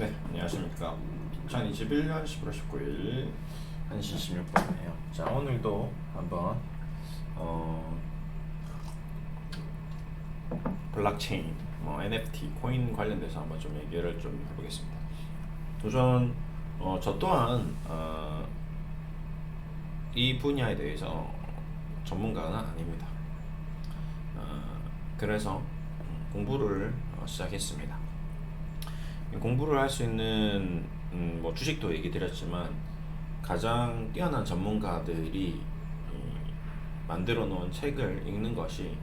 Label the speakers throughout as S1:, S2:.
S1: 네, 안녕하십니까. 2021년 11월 19일 1시 16분이에요. 자, 오늘도 한번 어 블록체인, 뭐 NFT, 코인 관련돼서 한번 좀 얘기를 좀 해보겠습니다. 우선 어, 저 또한 어, 이 분야에 대해서 전문가는 아닙니다. 어, 그래서 공부를 어, 시작했습니다. 공부를 할 수 있는 음, 뭐 주식도 얘기 드렸지만 가장 뛰어난 전문가들이 이 만들어 놓은 책을 읽는 것이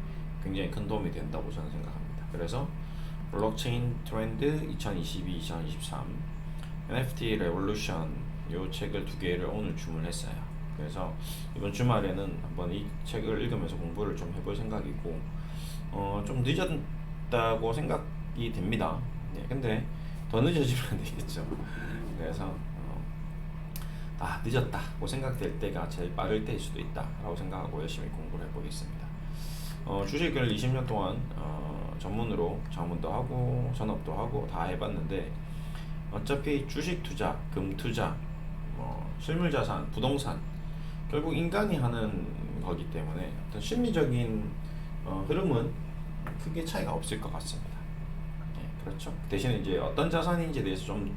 S1: 굉장히 큰 도움이 된다고 저는 생각합니다. 그래서 블록체인 트렌드 2022-2023 NFT 레볼루션 요 책을 두 개를 오늘 주문했어요. 그래서 이번 주말에는 한번 이 책을 읽으면서 공부를 좀 해볼 생각이고 어, 좀 늦었다고 생각이 됩니다. 네, 근데 더 늦어지면 안 되겠죠. 그래서 어, 아 늦었다고 생각될 때가 제일 빠를 때일 수도 있다라고 생각하고 열심히 공부를 해보겠습니다. 어, 주식을 20년 동안 어, 전문으로 자문도 하고 전업도 하고 다 해봤는데 어차피 주식 투자, 금 투자, 뭐 실물 자산, 부동산 결국 인간이 하는 거기 때문에 어떤 심리적인 어, 흐름은 크게 차이가 없을 것 같습니다. 네, 그렇죠. 대신에 이제 어떤 자산인지에 대해서 좀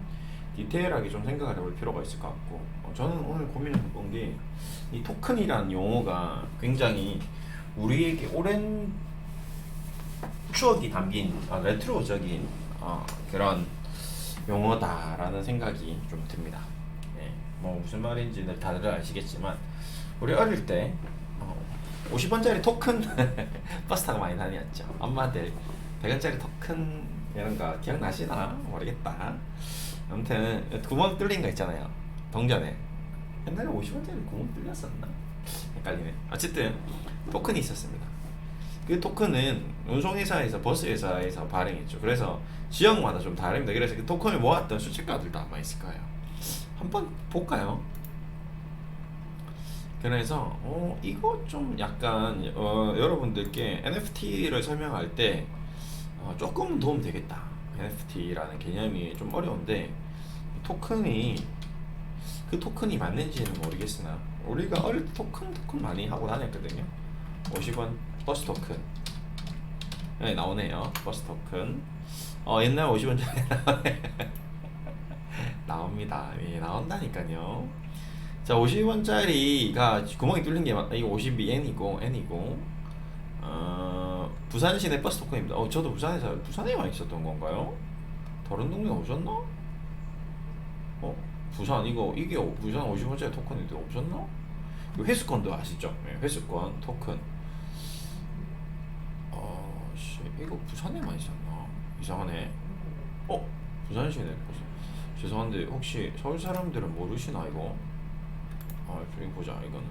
S1: 디테일하게 좀 생각을 해볼 필요가 있을 것 같고 어, 저는 오늘 고민을 해본 게 이 토큰이라는 용어가 굉장히 우리에게 오랜 추억이 담긴 아, 레트로적인 어, 그런 용어다라는 생각이 좀 듭니다. 예, 뭐 무슨 말인지는 다들 아시겠지만 우리 어릴 때 어, 50원짜리 토큰 버스 타고 많이 다녔죠. 엄마들 100원짜리 토큰 이런 거 기억나시나 모르겠다. 아무튼 구멍 뚫린 거 있잖아요. 동전에 옛날에 50원짜리 구멍 뚫렸었나? 헷갈리네. 어쨌든 토큰이 있었습니다. 그 토큰은 운송회사에서 버스회사에서 발행했죠. 그래서 지역마다 좀 다릅니다. 그래서 그 토큰을 모았던 수집가들도 아마 있을 거예요. 한번 볼까요? 그래서 어, 이거 좀 약간 어, 여러분들께 NFT를 설명할 때 어, 조금 도움 되겠다. NFT라는 개념이 좀 어려운데 토큰이 그 토큰이 맞는지는 모르겠으나 우리가 어릴 때 토큰 토큰 많이 하고 다녔거든요. 50원 버스 토큰. 네, 나오네요. 버스 토큰. 어, 옛날 50원짜리 나오네. 나옵니다. 예, 나온다니까요. 자, 50원짜리가 구멍이 뚫린 게 맞, 이거 52 N이고, N이고, 어, 부산 시내 버스 토큰입니다. 어, 저도 부산에 서, 부산에만 있었던 건가요? 다른 동네 오셨나? 어, 부산, 이거, 이게 부산 50원짜리 토큰인데 없었나? 이거 회수권도 아시죠? 네, 회수권 토큰. 어, 씨, 이거 부산에만 있었나? 이상하네. 어, 부산 시내 버스. 죄송한데 혹시 서울 사람들은 모르시나 이거? 아, 저기 보자 이거는.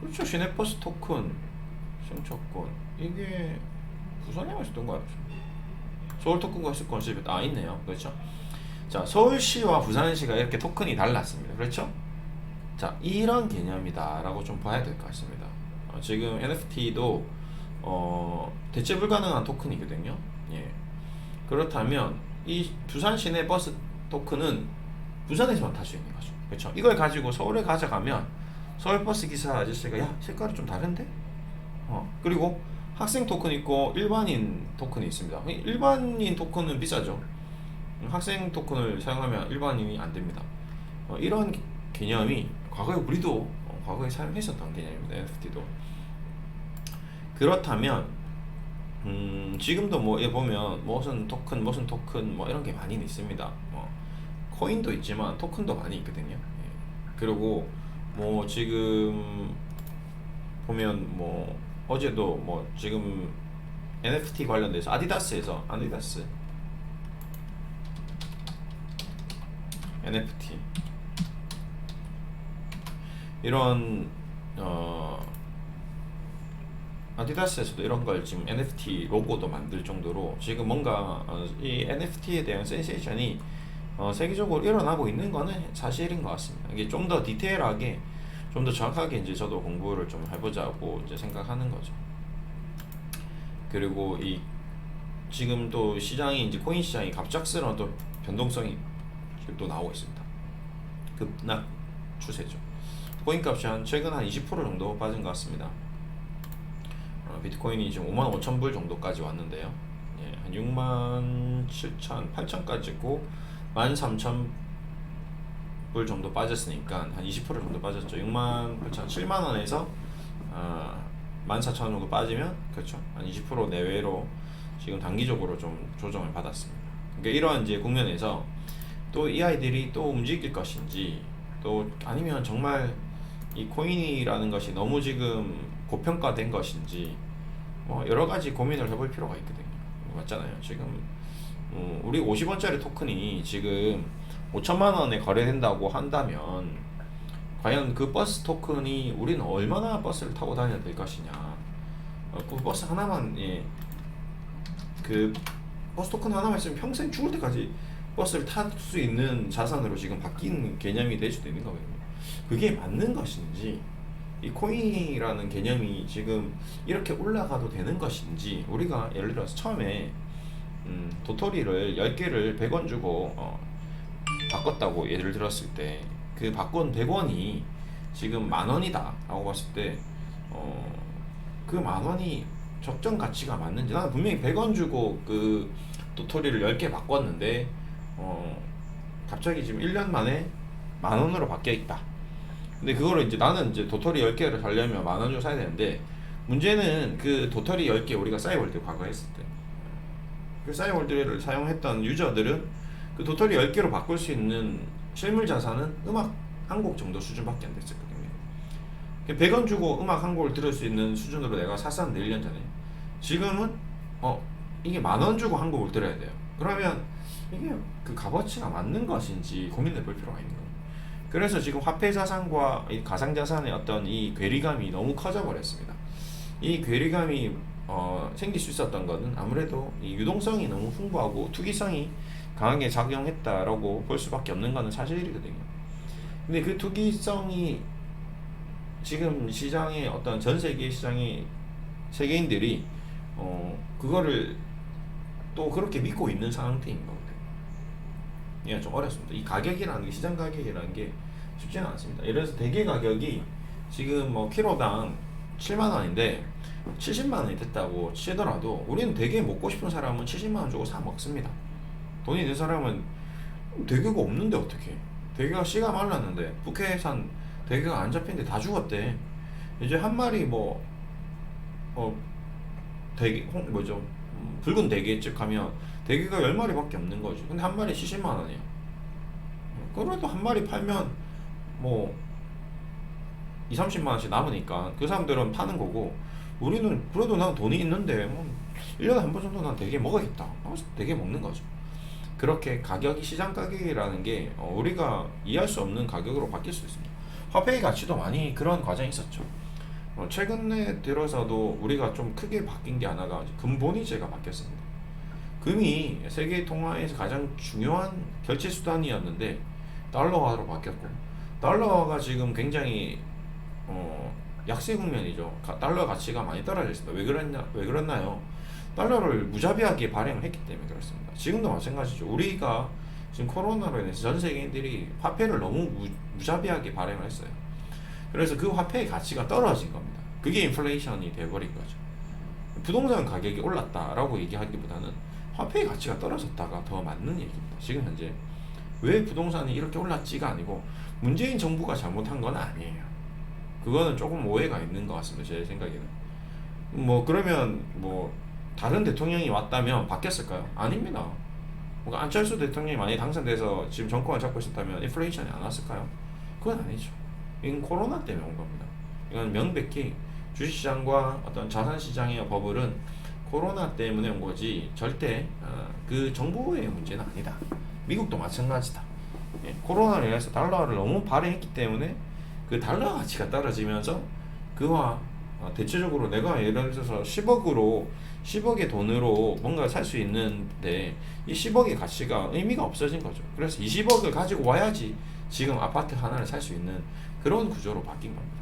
S1: 그렇죠 시내 버스 토큰 승차권 이게 부산에만 있었던 거야. 서울 토큰과 회수권 집에 아 있네요. 그렇죠. 자 서울시와 부산시가 이렇게 토큰이 달랐습니다. 그렇죠? 자 이런 개념이다 라고 좀 봐야 될 것 같습니다. 어, 지금 NFT도 어, 대체 불가능한 토큰이거든요. 예. 그렇다면 이 부산 시내 버스 토큰은 부산에서만 탈 수 있는 거죠. 그렇죠? 이걸 가지고 서울에 가져가면 서울 버스 기사 아저씨가 야 색깔이 좀 다른데? 어 그리고 학생 토큰 있고 일반인 토큰이 있습니다. 일반인 토큰은 비싸죠. 학생 토큰을 사용하면 일반인이 안 됩니다. 어, 이런 개념이 과거에 우리도 어, 과거에 사용했었던 개념입니다. NFT도. 그렇다면 음, 지금도 뭐 예, 보면 무슨 토큰 무슨 토큰 뭐 이런 게 많이 있습니다. 뭐 코인도 있지만 토큰도 많이 있거든요. 예. 그리고 뭐 지금 보면 뭐 어제도 뭐 지금 NFT 관련돼서 아디다스에서 아디다스 NFT 이런 어 아디다스에서도 이런 걸 지금 NFT 로고도 만들 정도로 지금 뭔가 어, 이 NFT에 대한 센세이션이 어, 세계적으로 일어나고 있는 거는 사실인 것 같습니다. 이게 좀 더 디테일하게, 좀 더 정확하게 이제 저도 공부를 좀 해보자고 이제 생각하는 거죠. 그리고 이 지금 또 시장이 이제 코인 시장이 갑작스러운 또 변동성이 또 나오고 있습니다. 급락 추세죠. 코인 값이 한 최근 한 20% 정도 빠진 것 같습니다. 어, 비트코인이 지금 5만 5천 불 정도까지 왔는데요. 예, 한 6만 7천, 8천까지 찍고 1만 3천 불 정도 빠졌으니까 한 20% 정도 빠졌죠. 6만 8천, 7만 원에서 어, 1만 4천 원 정도 빠지면 그렇죠. 한 20% 내외로 지금 단기적으로 좀 조정을 받았습니다. 그러니까 이러한 이제 국면에서 또 이 아이들이 또 움직일 것인지 또 아니면 정말 이 코인이라는 것이 너무 지금 고평가된 것인지 뭐 여러 가지 고민을 해볼 필요가 있거든요. 맞잖아요. 지금 어, 우리 50원짜리 토큰이 지금 5천만 원에 거래된다고 한다면 과연 그 버스 토큰이 우리는 얼마나 버스를 타고 다녀야 될 것이냐. 어, 그 버스 하나만 예, 그 버스 토큰 하나만 있으면 평생 죽을 때까지 버스를 탈 수 있는 자산으로 지금 바뀐 개념이 될 수도 있는 거거든요. 그게 맞는 것인지 이 코인이라는 개념이 지금 이렇게 올라가도 되는 것인지 우리가 예를 들어서 처음에 음, 도토리를 10개를 100원 주고 어, 바꿨다고 예를 들었을 때 그 바꾼 100원이 지금 만 원이다 라고 봤을 때 어, 그 만 원이 적정 가치가 맞는지 나는 분명히 100원 주고 그 도토리를 10개 바꿨는데 어, 갑자기 지금 1년 만에 만 원으로 바뀌어 있다. 근데 그거를 이제 나는 이제 도토리 10개를 살려면 만 원 주고 사야 되는데 문제는 그 도토리 10개 우리가 싸이월드 과거에 했을 때. 그 싸이월드를 사용했던 유저들은 그 도토리 10개로 바꿀 수 있는 실물 자산은 음악 한 곡 정도 수준밖에 안 됐었거든요. 100원 주고 음악 한 곡을 들을 수 있는 수준으로 내가 샀었는데 1년 전에. 지금은 어 이게 만 원 주고 한 곡을 들어야 돼요. 그러면 이게 그 값어치가 맞는 것인지 고민해 볼 필요가 있는 거예요. 그래서 지금 화폐 자산과 이 가상 자산의 어떤 이 괴리감이 너무 커져 버렸습니다. 이 괴리감이 어, 생길 수 있었던 것은 아무래도 이 유동성이 너무 풍부하고 투기성이 강하게 작용했다라고 볼 수밖에 없는 것은 사실이거든요. 근데 그 투기성이 지금 시장의 어떤 전 세계 시장의 세계인들이 어 그거를 또 그렇게 믿고 있는 상태인 거거든요. 예, 좀 어렵습니다. 이 가격이라는 게 시장 가격이라는 게 쉽지는 않습니다. 예를 들어서 대게 가격이 지금 뭐 키로당 7만 원인데 70만 원이 됐다고 치더라도 우리는 대게 먹고 싶은 사람은 70만 원 주고 사 먹습니다. 돈이 있는 사람은 대게가 없는데 어떻게? 대게가 씨가 말랐는데 북해산 대게가 안 잡힌데 다 죽었대. 이제 한 마리 뭐 어, 대게 홍 뭐죠? 음, 붉은 대게집 가면 대게가 10마리밖에 없는 거지. 근데 한 마리 70만 원이야. 그래도 한 마리 팔면 뭐 2, 30만 원씩 남으니까 그 사람들은 파는 거고 우리는 그래도 난 돈이 있는데 뭐 1년에 한 번 정도 난 되게 먹어야겠다. 되게 먹는 거죠. 그렇게 가격이 시장 가격이라는 게 어, 우리가 이해할 수 없는 가격으로 바뀔 수 있습니다. 화폐의 가치도 많이 그런 과정이 있었죠. 어, 최근에 들어서도 우리가 좀 크게 바뀐 게 하나가 금본위제가 바뀌었습니다. 금이 세계 통화에서 가장 중요한 결제 수단이었는데 달러화로 바뀌었고 달러가 지금 굉장히 어, 약세 국면이죠. 가- 달러 가치가 많이 떨어져 있습니다. 왜 그랬냐? 왜 그랬나요? 달러를 무자비하게 발행을 했기 때문에 그렇습니다. 지금도 마찬가지죠. 우리가 지금 코로나로 인해서 전 세계인들이 화폐를 너무 무, 무자비하게 발행을 했어요. 그래서 그 화폐의 가치가 떨어진 겁니다. 그게 인플레이션이 돼버린 거죠. 부동산 가격이 올랐다라고 얘기하기보다는 화폐의 가치가 떨어졌다가 더 맞는 얘기입니다. 지금 현재 왜 부동산이 이렇게 올랐지가 아니고 문재인 정부가 잘못한 건 아니에요. 그거는 조금 오해가 있는 것 같습니다. 제 생각에는. 뭐 그러면 뭐 다른 대통령이 왔다면 바뀌었을까요? 아닙니다. 뭔가 안철수 대통령이 만약에 당선돼서 지금 정권을 잡고 있었다면 인플레이션이 안 왔을까요? 그건 아니죠. 이건 코로나 때문에 온 겁니다. 이건 명백히 주식시장과 어떤 자산시장의 버블은 코로나 때문에 온 거지 절대 어, 그 정부의 문제는 아니다. 미국도 마찬가지다. 예, 코로나로 인해서 달러를 너무 발행했기 때문에 그 달러 가치가 떨어지면서 그와 어, 대체적으로 내가 예를 들어서 10억으로 10억의 돈으로 뭔가 살 수 있는데 이 10억의 가치가 의미가 없어진 거죠. 그래서 20억을 가지고 와야지 지금 아파트 하나를 살 수 있는 그런 구조로 바뀐 겁니다.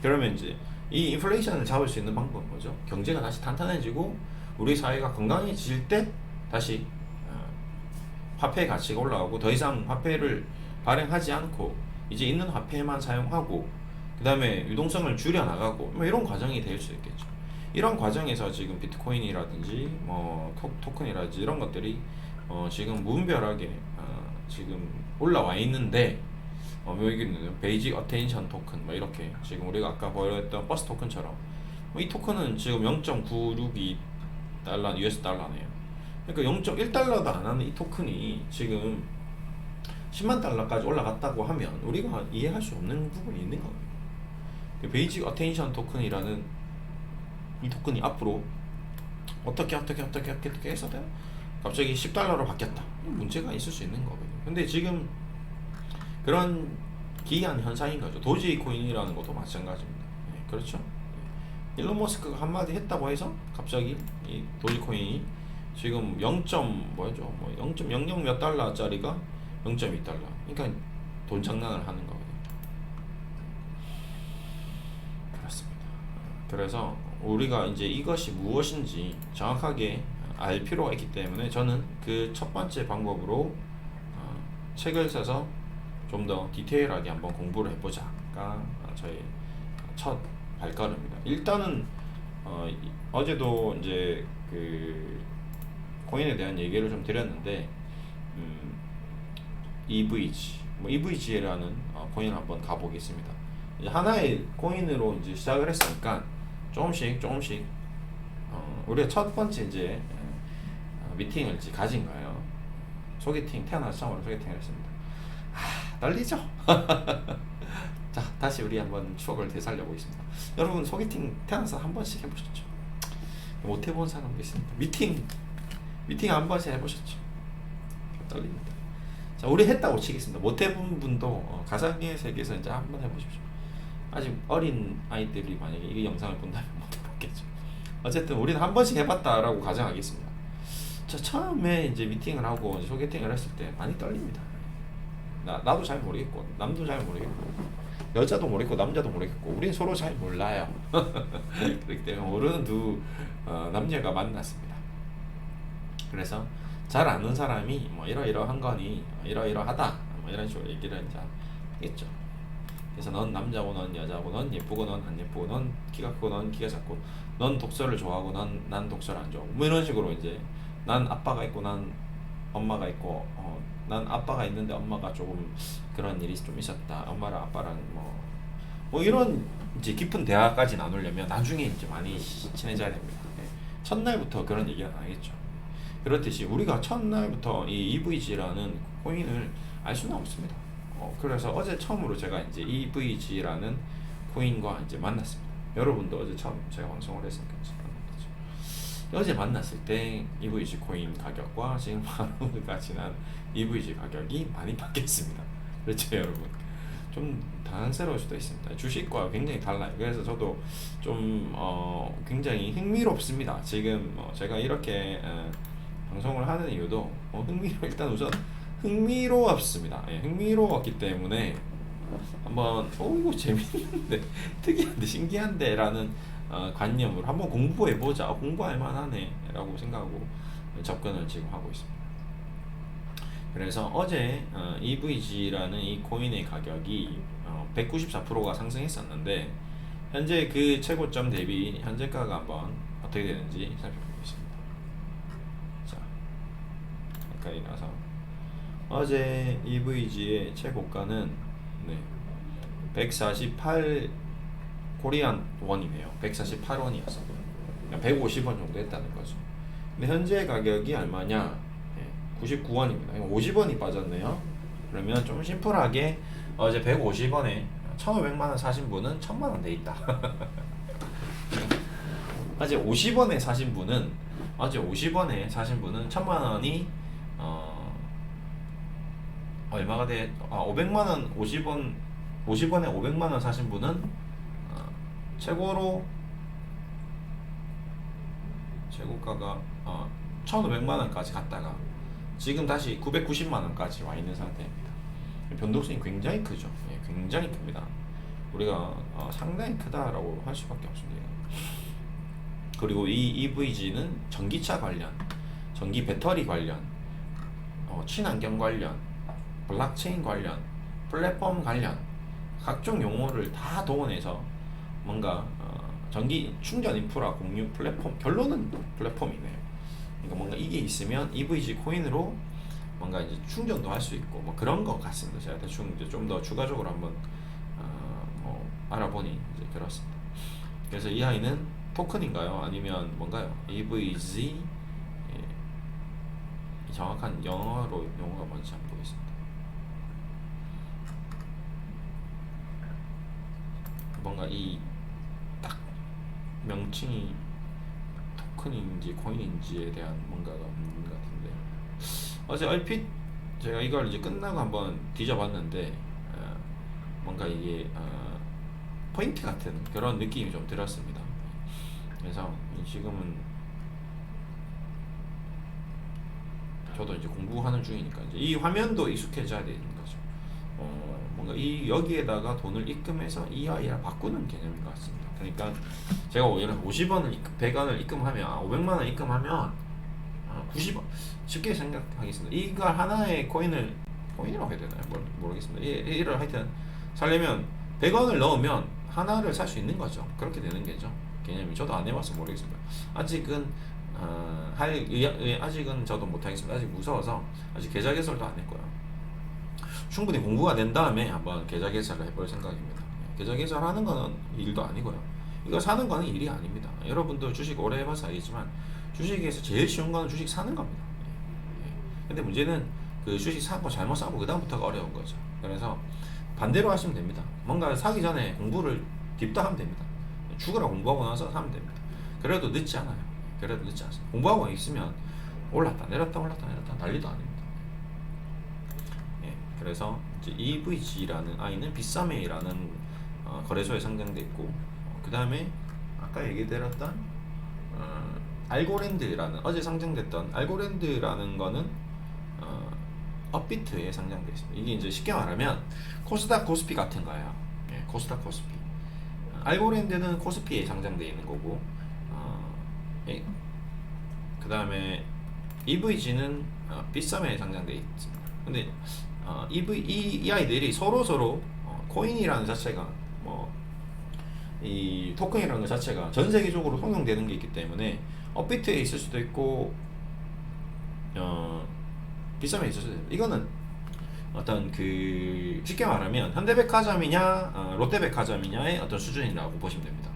S1: 그러면 이제 이 인플레이션을 잡을 수 있는 방법은 뭐죠? 경제가 다시 탄탄해지고 우리 사회가 건강해질 때 다시 어, 화폐 가치가 올라가고 더 이상 화폐를 발행하지 않고 이제 있는 화폐만 사용하고 그 다음에 유동성을 줄여 나가고 뭐 이런 과정이 될 수 있겠죠. 이런 과정에서 지금 비트코인이라든지 뭐 토, 토큰이라든지 이런 것들이 어, 지금 무분별하게 어, 지금 올라와 있는데 어, 뭐 여기는 베이직 어테인션 토큰 뭐 이렇게 지금 우리가 아까 보였던 버스 토큰처럼 뭐 이 토큰은 지금 0.962 달러 US 달러네요. 그러니까 0.1달러도 안 하는 이 토큰이 지금 10만 달러까지 올라갔다고 하면 우리가 이해할 수 없는 부분이 있는 거예요. 그 베이직 어테인션 토큰이라는 이 토큰이 앞으로 어떻게 어떻게 어떻게 어떻게 해서 갑자기 10달러로 바뀌었다. 문제가 있을 수 있는 거거든요. 근데 지금 그런 기이한 현상인 거죠. 도지 코인이라는 것도 마찬가지입니다. 네, 그렇죠. 일론 머스크가 한마디 했다고 해서 갑자기 이 도지코인이 지금 0. 뭐죠? 뭐0.00몇 달러짜리가 0.2 달러. 그러니까 돈 장난을 하는 거거든요. 그렇습니다. 그래서 우리가 이제 이것이 무엇인지 정확하게 알 필요가 있기 때문에 저는 그 첫 번째 방법으로 어, 책을 사서 좀 더 디테일하게 한번 공부를 해보자가 저의 첫 발걸음입니다. 일단은 어, 이- 어제도 이제 그 코인에 대한 얘기를 좀 드렸는데 음, EVG, 뭐 EVG라는 어, 코인을 한번 가보겠습니다. 이제 하나의 코인으로 이제 시작을 했으니까 조금씩 조금씩 어, 우리가 첫 번째 이제 어, 미팅을 이제 가진 거예요. 소개팅 태어나서 처음으로 소개팅을 했습니다. 아, 떨리죠? 자, 다시 우리 한번 추억을 되살려 보겠습니다. 여러분 소개팅 태어나서 한 번씩 해보셨죠? 못 해본 사람도 있습니다. 미팅 미팅 한 번씩 해보셨죠? 떨립니다. 자, 우리 했다고 치겠습니다. 못 해본 분도 어, 가상의 세계에서 이제 한번 해보십시오. 아직 어린 아이들이 만약에 이 영상을 본다면 못 해봤겠죠. 어쨌든 우리는 한 번씩 해봤다라고 가정하겠습니다. 저 처음에 이제 미팅을 하고 이제 소개팅을 했을 때 많이 떨립니다. 나, 나도 잘 모르겠고 남도 잘 모르겠고 여자도 모르겠고 남자도 모르겠고 우린 서로 잘 몰라요. 그렇기 때문에 모르는 두 어, 남녀가 만났습니다. 그래서 잘 아는 사람이 뭐 이러이러한 거니 어, 이러이러하다 뭐 이런 식으로 얘기를 이제 하겠죠. 그래서 넌 남자고 넌 여자고 넌 예쁘고 넌 안 예쁘고 넌 키가 크고 넌 키가 작고 넌 독서를 좋아하고 넌 난 독서를 안 좋아하고 뭐 이런 식으로 이제 난 아빠가 있고 난 엄마가 있고 어, 난 아빠가 있는데 엄마가 조금 그런 일이 좀 있었다 엄마랑 아빠랑 뭐, 뭐 이런 이제 깊은 대화까지 나누려면 나중에 이제 많이 친해져야 됩니다 네. 첫날부터 그런 얘기가 나겠죠 그렇듯이 우리가 첫날부터 이 EVG라는 코인을 알 수는 없습니다 어, 그래서 어제 처음으로 제가 이제 EVG라는 코인과 이제 만났습니다 여러분도 어제 처음 제가 방송을 했으니까 만났죠 어제 만났을 때 EVG 코인 가격과 지금 하루가 지난 EVG 가격이 많이 바뀌었습니다. 그렇죠, 여러분? 좀 당황스러울 수도 있습니다. 주식과 굉장히 달라요. 그래서 저도 좀 어, 굉장히 흥미롭습니다. 지금 어, 제가 이렇게 어, 방송을 하는 이유도 어, 흥미로 일단 우선 흥미로웠습니다. 예, 흥미로웠기 때문에 한번 어 이거 재밌는데 특이한데 신기한데라는 어, 관념으로 한번 공부해 보자 공부할 만하네라고 생각하고 접근을 지금 하고 있습니다. 그래서 어제 어, EVG라는 이 코인의 가격이 어, 194%가 상승했었는데 현재 그 최고점 대비 현재가가 한번 어떻게 되는지 살펴보겠습니다. 자, 가서 어제 EVG의 최고가는 네, 148 코리안 원이네요. 148원이었어요. 150원 정도 했다는 거죠. 근데 현재 가격이 얼마냐? 네, 99원입니다. 50원이 빠졌네요. 그러면 좀 심플하게 어제 150원에 1,500만 원 사신 분은 1,000만 원 돼 있다. 어제 50원에 사신 분은 어제 50원에 사신 분은 1,000만 원이 어 얼마가 돼? 아 500만 원 50원 50원에 500만 원 사신 분은 어, 최고로 최고가가 어, 1,500만 원까지 갔다가 지금 다시 990만 원까지 와 있는 상태입니다. 변동성이 굉장히 크죠. 예, 굉장히 큽니다. 우리가 어, 상당히 크다라고 할 수밖에 없습니다. 그리고 이 EVG는 전기차 관련, 전기 배터리 관련, 어, 친환경 관련, 블록체인 관련, 플랫폼 관련 각종 용어를 다 동원해서 뭔가 어, 전기 충전 인프라 공유 플랫폼 결론은 플랫폼이네요. 그러니까 뭔가 이게 있으면 EVG 코인으로 뭔가 이제 충전도 할 수 있고 뭐 그런 것 같습니다. 제가 대충 이제 좀 더 추가적으로 한번 어, 뭐 알아보니 이제 그렇습니다. 그래서 이 아이는 토큰인가요? 아니면 뭔가요? EVG 정확한 영어로 용어가 뭔지 한번 보겠습니다. 뭔가 이 딱 명칭이 토큰인지 코인인지에 대한 뭔가가 없는 것 같은데 어제 얼핏 제가 이걸 이제 끝나고 한번 뒤져봤는데 어, 뭔가 이게 어, 포인트 같은 그런 느낌이 좀 들었습니다. 그래서 이 지금은 저도 이제 공부하는 중이니까 이제 이 화면도 익숙해져야 되는 거죠. 어, 뭔가 이 여기에다가 돈을 입금해서 이 아이랑 바꾸는 개념인 것 같습니다. 그러니까 제가 예를 50원을 입금, 100원을 입금하면 아, 500만 원 입금하면 아, 90원 쉽게 생각하겠습니다. 이걸 하나의 코인을 코인이라고 해야 되나요? 모르, 모르겠습니다. 이, 이를 하여튼 살려면 100원을 넣으면 하나를 살 수 있는 거죠. 그렇게 되는 게죠. 개념이 저도 안 해봐서 모르겠습니다. 아직은 어, 할 아직은 저도 못하겠습니다. 아직 무서워서 아직 계좌 개설도 안 했고요. 충분히 공부가 된 다음에 한번 계좌 개설을 해볼 생각입니다. 예, 계좌 개설하는 거는 일도 아니고요. 이거 사는 거는 일이 아닙니다. 여러분도 주식 오래 해봐서 알겠지만 주식에서 제일 쉬운 거는 주식 사는 겁니다. 근데 문제는 그 주식 사고 잘못 사고 그 다음부터가 어려운 거죠. 그래서 반대로 하시면 됩니다. 뭔가 사기 전에 공부를 딥다 하면 됩니다. 죽으라 공부하고 나서 사면 됩니다. 그래도 늦지 않아요. 그래도 늦지 않습니다. 공부하고 있으면 올랐다 내렸다 올랐다 내렸다 난리도 아닙니다. 예, 그래서 이제 EVG라는 아이는 비싸메이라는 어, 거래소에 상장돼 있고 어, 그 다음에 아까 얘기드렸던 어, 알고랜드라는 어제 상장됐던 알고랜드라는 거는 어, 업비트에 상장돼 있습니다. 이게 이제 쉽게 말하면 코스닥 코스피 같은 거예요. 예, 코스닥 코스피. 알고랜드는 코스피에 상장돼 있는 거고, 그 다음에 EVG는 어, 비썸에 상장돼 있습니다. 근데 어, EV 이, 이 아이들이 서로 서로 어, 코인이라는 자체가 뭐 이 토큰이라는 것 자체가 전 세계적으로 통용되는 게 있기 때문에 업비트에 있을 수도 있고 어, 비썸에 있을 수도 있고 이거는 어떤 그 쉽게 말하면 현대백화점이냐 어, 롯데백화점이냐의 어떤 수준이라고 보시면 됩니다.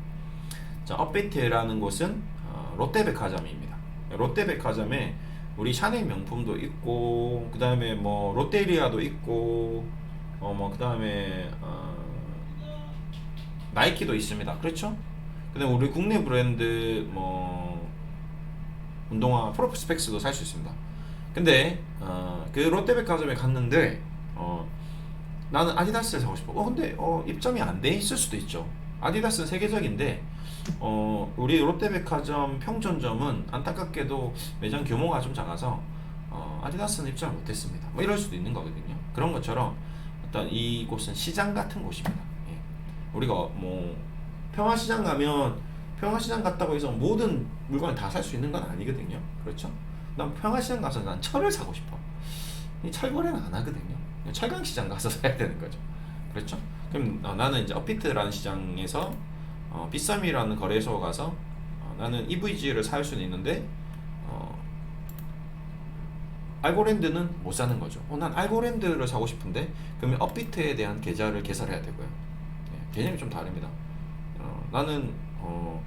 S1: 자, 업비트라는 곳은 어, 롯데백화점입니다. 롯데백화점에 우리 샤넬 명품도 있고 그 다음에 뭐 롯데리아도 있고 어 뭐 그 다음에 어, 나이키도 있습니다. 그렇죠? 근데 우리 국내 브랜드 뭐 운동화 프로스펙스도 살 수 있습니다. 근데 어, 그 롯데백화점에 갔는데 어, 나는 아디다스를 사고 싶어. 어 근데 어, 입점이 안 돼 있을 수도 있죠. 아디다스는 세계적인데 어, 우리 롯데백화점 평촌점은 안타깝게도 매장 규모가 좀 작아서 어, 아디다스는 입점을 못했습니다. 뭐 이럴 수도 있는 거거든요. 그런 것처럼 어떤 이곳은 시장 같은 곳입니다. 예. 우리가 뭐 평화시장 가면 평화시장 갔다고 해서 모든 물건을 다 살 수 있는 건 아니거든요. 그렇죠? 난 평화시장 가서 난 철을 사고 싶어. 이 철거래는 안 하거든요. 철강시장 가서 사야 되는 거죠. 그렇죠? 그럼 어, 나는 이제 업비트라는 시장에서 어, 비썸이라는 거래소 가서 어, 나는 EVG를 살 수는 있는데 어, 알고랜드는 못 사는 거죠. 어, 난 알고랜드를 사고 싶은데 그러면 업비트에 대한 계좌를 개설해야 되고요. 네, 개념이 좀 다릅니다. 어, 나는 어,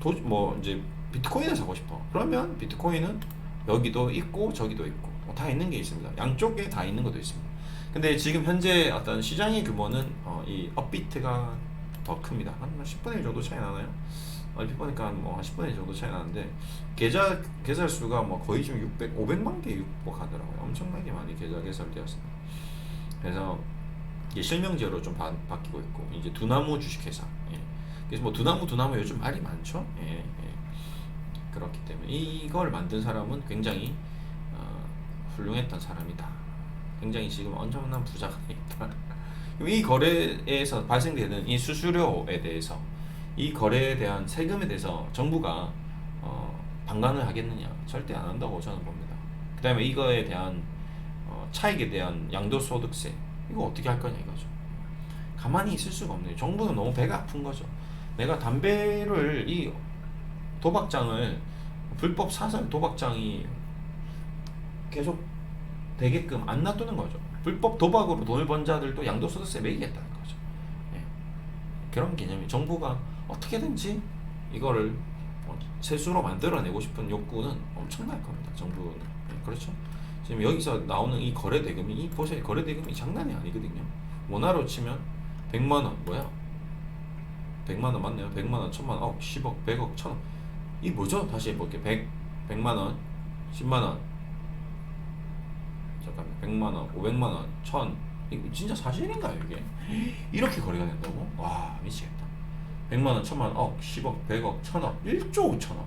S1: 도, 뭐 이제 비트코인을 사고 싶어. 그러면 비트코인은 여기도 있고 저기도 있고 어, 다 있는 게 있습니다. 양쪽에 다 있는 것도 있습니다. 근데 지금 현재 어떤 시장의 규모는 어, 이 업비트가 더 큽니다. 한 10분의 1 정도 차이 나나요? 얼핏 보니까 뭐한 10분의 1 정도 차이 나는데 계좌 개설 수가 뭐 거의 지금 600, 500만 개 육박하더라고요. 엄청나게 많이 계좌 개설되었습니다. 그래서 이게 실명제로 좀 바, 바뀌고 있고 이제 두나무 주식회사. 예. 그래서 뭐 두나무 두나무 요즘 말이 많죠. 예, 예. 그렇기 때문에 이걸 만든 사람은 굉장히 어, 훌륭했던 사람이다. 굉장히 지금 엄청난 부자가 있다. 이 거래에서 발생되는 이 수수료에 대해서 이 거래에 대한 세금에 대해서 정부가 어, 방관을 하겠느냐 절대 안 한다고 저는 봅니다. 그 다음에 이거에 대한 어, 차익에 대한 양도소득세 이거 어떻게 할 거냐 이거죠. 가만히 있을 수가 없네요. 정부는 너무 배가 아픈 거죠. 내가 담배를 이 도박장을 불법 사설 도박장이 계속 되게끔 안 놔두는 거죠. 불법 도박으로 돈을 번 자들도 양도소득세 매기겠다는 거죠. 예. 그런 개념이 정부가 어떻게든지 이거를 어, 세수로 만들어내고 싶은 욕구는 엄청날 겁니다. 정부는 예, 그렇죠. 지금 여기서 나오는 이 거래 대금이 이 보세요 거래 대금이 장난이 아니거든요. 원화로 치면 100만 원 뭐야? 100만 원 맞네요. 100만 원, 1000만 원, 어, 10억, 100억, 1000억. 이 뭐죠? 다시 해볼게. 100, 100만 원, 10만 원. 잠깐만. 100만 원, 500만 원, 1000. 이거 진짜 사실인가요, 이게? 이렇게 거래가 된다고? 와, 미치겠다. 100만 원, 1000만 원, 억, 10억, 100억, 1000억, 1조 5천억.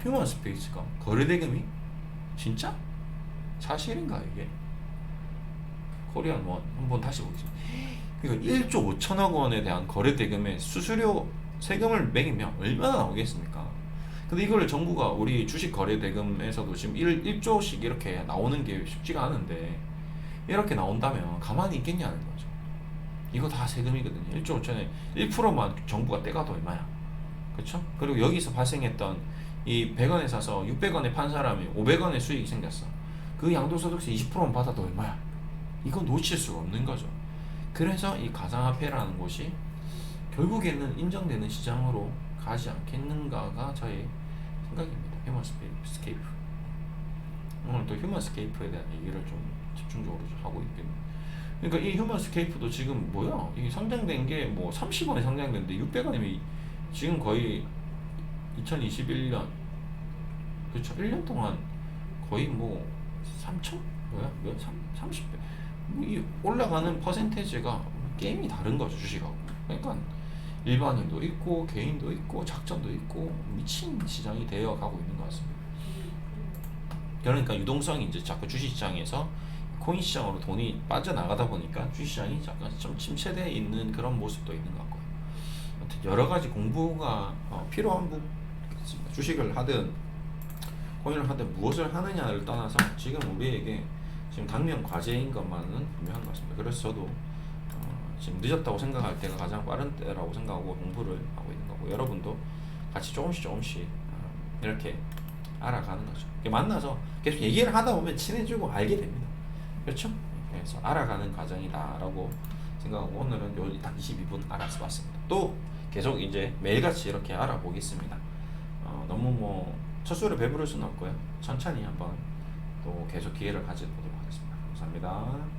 S1: 휴먼 스페이스가 거래 대금이 진짜 사실인가 이게? 코리안 원 한번 다시 보겠습니다. 이거 1조 5천억 원에 대한 거래 대금에 수수료 세금을 매기면 얼마나 나오겠습니까? 근데 이거를 정부가 우리 주식 거래 대금에서도 지금 1, 1조씩 이렇게 나오는 게 쉽지가 않은데 이렇게 나온다면 가만히 있겠냐는 거죠. 이거 다 세금이거든요. 1조 5천에 1%만 정부가 떼가도 얼마야? 그렇죠? 그리고 여기서 발생했던 이 100원에 사서 600원에 판 사람이 500원의 수익이 생겼어. 그 양도소득세 20%만 받아도 얼마야? 이거 놓칠 수가 없는 거죠. 그래서 이 가상화폐라는 곳이 결국에는 인정되는 시장으로 가지 않겠는가가 저의 생각입니다. 휴먼 스케이프. 오늘 또 휴먼 스케이프에 대한 얘기를 좀 집중적으로 좀 하고 있겠네요. 그러니까 이 휴먼 스케이프도 지금 뭐야? 이게 상장된 게 뭐 30원에 상장됐는데 600원이면 지금 거의 2021년 그렇죠. 1년 동안 거의 뭐 3천 뭐야? 몇 3, 30배. 이 올라가는 퍼센테이지가 게임이 다른 거죠 주식하고. 그러니까 일반인도 있고 개인도 있고 작전도 있고 미친 시장이 되어 가고 있는 것 같습니다. 그러니까 유동성이 이제 자꾸 주식시장에서 코인 시장으로 돈이 빠져나가다 보니까 주식시장이 약간 좀 침체되어 있는 그런 모습도 있는 것 같고요. 여러 가지 공부가 어, 필요한 부 있습니다. 주식을 하든 코인을 하든 무엇을 하느냐를 떠나서 지금 우리에게 지금 당면 과제인 것만은 분명한 것 같습니다. 그래서 저도 어, 지금 늦었다고 생각할 때가 가장 빠른 때라고 생각하고 공부를 하고 있는 거고 여러분도 같이 조금씩 조금씩 어, 이렇게 알아가는 거죠. 만나서 계속 얘기를 하다 보면 친해지고 알게 됩니다. 그렇죠? 그래서 알아가는 과정이다라고 생각하고 오늘은 요딱 22분 알아서 봤습니다. 또 계속 이제 매일같이 이렇게 알아보겠습니다. 어, 너무 뭐 첫 수를 배부를 수는 없고요. 천천히 한번 또 계속 기회를 가져보도록 하겠습니다. 감사합니다.